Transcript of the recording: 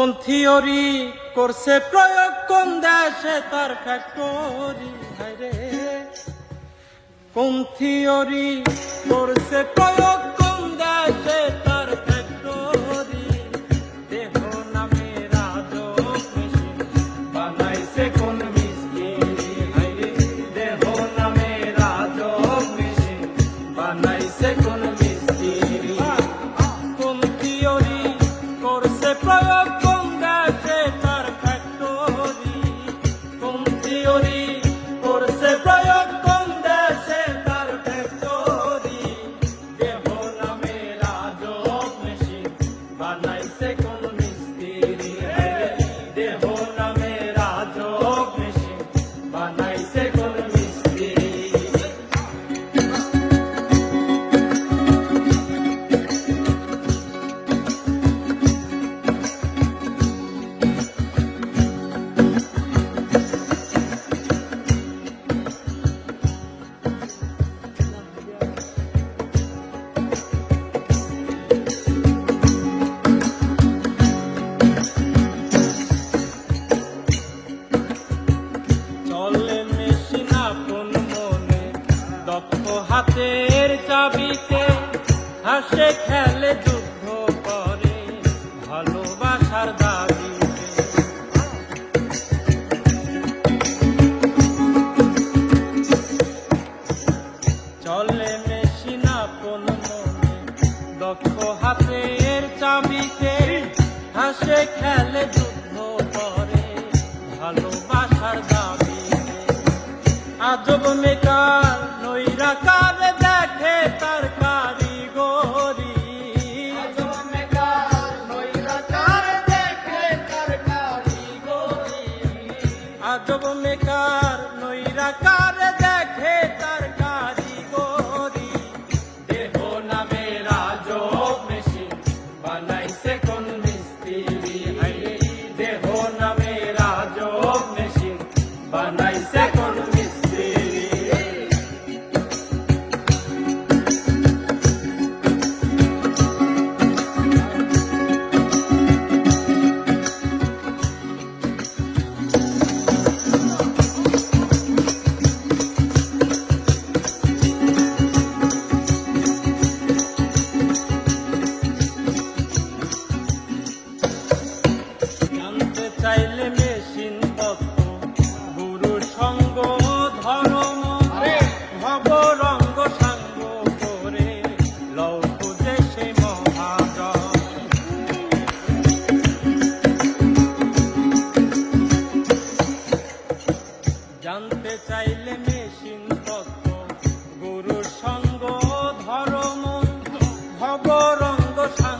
কোন থিওরি করছে প্রয়োগ কোন দেশে তার ফ্যাক্টরি কোন থিওরি করছে প্রয়োগ বানাইছে হাসে খেলে যুদ্ধ করে, ভালোবাসার দাবি চলে মেশিন আপন মনে, দক্ষ হাতের চাবিতে, হাসে খেলে আজব মেকার নৈরাকার চাইলে মেশিন পত্র গুরু সঙ্গ ধর্ম ভব রঙ্গ সাঙ্গ করে লৌক দেশে মহাজ জানতে চাইলে মেশিন তত্ত্ব গুরুর সঙ্গ ধর্ম ভব রঙ্গ সাঙ্গ